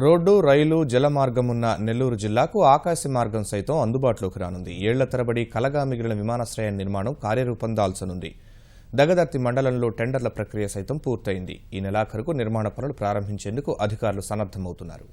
Road rail జల మార్గం ఉన్న నెల్లూరు జిల్లాకు ఆకాశ మార్గం సైతం అందుబాటులోకి రానుంది. ఏళ్ళ తరబడి కలగా మిగిలిన విమానాశ్రయం నిర్మాణం కార్యరూపం దాల్చనుంది. దగదర్తి మండలంలో టెండర్ల ప్రక్రియ సైతం పూర్తయింది. ఈ నెలాఖరుకు నిర్మాణ పనులు ప్రారంభించేందుకు అధికారులు సన్నద్దమవుతున్నారు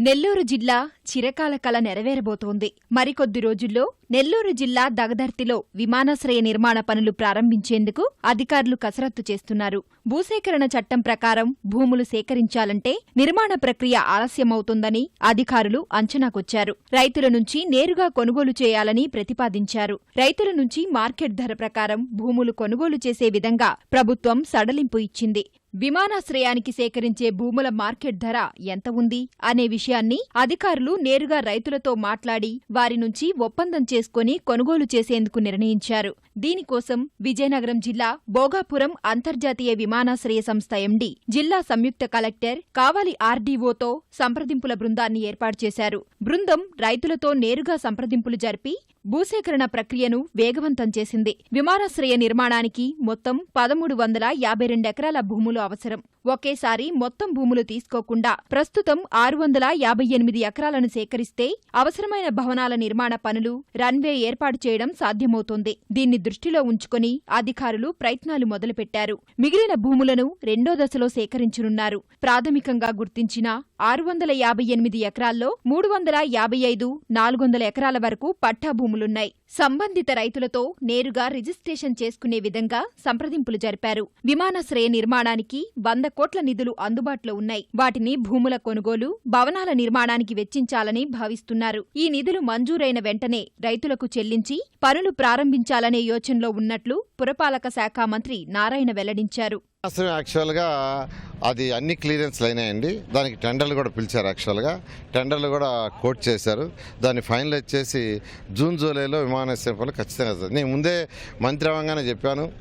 నెల్లూరు జిల్లా చిరకాల కళ నెరవేరబోతోంది. మరికొద్ది రోజుల్లో నెల్లూరు జిల్లా దగదర్తిలో విమానాశ్రయ నిర్మాణ పనులు ప్రారంభించేందుకు అధికారులు కసరత్తు చేస్తున్నారు. భూసేకరణ చట్టం ప్రకారం భూములు సేకరించాలంటే నిర్మాణ ప్రక్రియ ఆలస్యమవుతుందని అధికారులు అంచనాకొచ్చారు. రైతుల నుంచి నేరుగా కొనుగోలు చేయాలని ప్రతిపాదించారు. రైతుల నుంచి మార్కెట్ ధర ప్రకారం భూములు కొనుగోలు చేసే విధంగా ప్రభుత్వం సడలింపు ఇచ్చింది. విమానాశ్రయానికి సేకరించే భూముల మార్కెట్ ధర ఎంత ఉంది అనే విషయాన్ని అధికారులు నేరుగా రైతులతో మాట్లాడి వారి నుంచి ఒప్పందం చేసుకుని కొనుగోలు చేసేందుకు నిర్ణయించారు. దీనికోసం విజయనగరం జిల్లా భోగాపురం అంతర్జాతీయ విమానాశ్రయ సంస్థ ఎండీ జిల్లా సంయుక్త కలెక్టర్ కావలి ఆర్డీఓతో సంప్రదింపుల బృందాన్ని ఏర్పాటు చేశారు. బృందం రైతులతో నేరుగా సంప్రదింపులు జరిపి భూసేకరణ ప్రక్రియను వేగవంతం చేసింది. విమానాశ్రయ నిర్మాణానికి మొత్తం పదమూడు వందల యాభై రెండెకరాల భూములు అవసరం. ఒకేసారి మొత్తం భూములు తీసుకోకుండా ప్రస్తుతం ఆరు వందల యాభై ఎనిమిది ఎకరాలను సేకరిస్తే అవసరమైన భవనాల నిర్మాణ పనులు రన్వే ఏర్పాటు చేయడం సాధ్యమవుతోంది. దీన్ని దృష్టిలో ఉంచుకుని అధికారులు ప్రయత్నాలు మొదలుపెట్టారు. మిగిలిన భూములను రెండో దశలో సేకరించనున్నారు. ప్రాథమికంగా గుర్తించిన ఆరు వందల యాభై ఎనిమిది ఎకరాల్లో మూడు వందల యాభై ఐదు నాలుగు వందల ఎకరాల వరకు పట్టా భూములున్నాయి. సంబంధిత రైతులతో నేరుగా రిజిస్ట్రేషన్ చేసుకునే విధంగా సంప్రదింపులు జరిపారు. విమానాశ్రయ నిర్మాణానికి వంద కోట్ల నిధులు అందుబాటులో ఉన్నాయి. వాటిని భూముల కొనుగోలు భవనాల నిర్మాణానికి వెచ్చించాలని భావిస్తున్నారు. ఈ నిధులు మంజూరైన వెంటనే రైతులకు చెల్లించి పనులు ప్రారంభించాలనే యోచనలో ఉన్నట్లు పురపాలక శాఖ మంత్రి నారాయణ వెల్లడించారు. యాక్చువల్గా అది అన్ని క్లియరెన్స్లు అయినాయండి దానికి టెండర్లు కూడా పిలిచారు యాక్చువల్గా. టెండర్లు కూడా కోట్ చేశారు. దాన్ని ఫైనలైజ్ చేసి జూన్ జూలైలో విమానాశ్రయం పనులు ఖచ్చితంగా నేను ముందే మంత్రి అవ్వగానే చెప్పాను.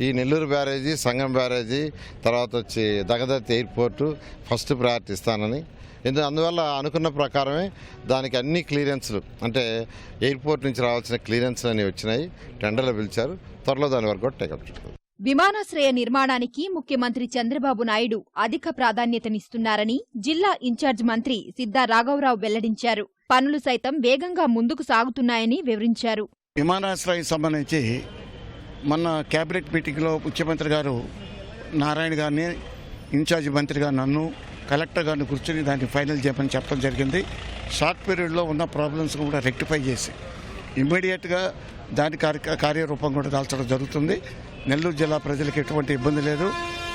ఈ నెల్లూరు బ్యారేజీ సంగం బ్యారేజీ తర్వాత వచ్చి దగదత్ ఎయిర్పోర్టు ఫస్ట్ ప్రయారిటీ ఇస్తానని. ఎందు అందువల్ల అనుకున్న ప్రకారమే దానికి అన్ని క్లియరెన్స్లు అంటే ఎయిర్పోర్ట్ నుంచి రావాల్సిన క్లియరెన్స్లు అనేవి వచ్చినాయి. టెండర్లు పిలిచారు. త్వరలో దాని వరకు కూడా టేకప్ చేస్తారు విమానాశ్రయ నిర్మాణానికి ముఖ్యమంత్రి చంద్రబాబు నాయుడు అధిక ప్రాధాన్యతనిస్తున్నారని జిల్లా ఇన్ఛార్జ్ మంత్రి సిద్దా రాఘవరావు వెల్లడించారు. పనులు సైతం వేగంగా ముందుకు సాగుతున్నాయని వివరించారు. విమానాశ్రయం సంబంధించి మొన్న క్యాబినెట్ మీటింగ్లో ముఖ్యమంత్రి గారు నారాయణ గారిని ఇన్ఛార్జ్ మంత్రిగా నన్ను కలెక్టర్ గారిని కూర్చొని దాన్ని ఫైనల్ చేయమని చెప్పడం జరిగింది. షార్ట్ పీరియడ్లో ఉన్న ప్రాబ్లమ్స్ కూడా రెక్టిఫై చేసి ఇమ్మీడియట్గా దాని కార్య కార్యరూపం కూడా దాల్చడం జరుగుతుంది. నెల్లూరు జిల్లా ప్రజలకు ఎటువంటి ఇబ్బంది లేదు.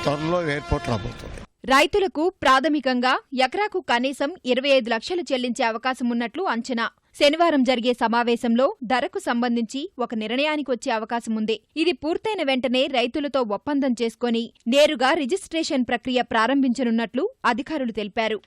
త్వరలో ఎయిర్పోర్ట్ రాబోతుంది. రైతులకు ప్రాథమికంగా ఎకరాకు కనీసం ఇరవై ఐదు లక్షలు చెల్లించే అవకాశం ఉన్నట్లు అంచనా. శనివారం జరిగే సమావేశంలో ధరకు సంబంధించి ఒక నిర్ణయానికి వచ్చే అవకాశం ఉంది. ఇది పూర్తయిన వెంటనే రైతులతో ఒప్పందం చేసుకుని నేరుగా రిజిస్ట్రేషన్ ప్రక్రియ ప్రారంభించనున్నట్లు అధికారులు తెలిపారు.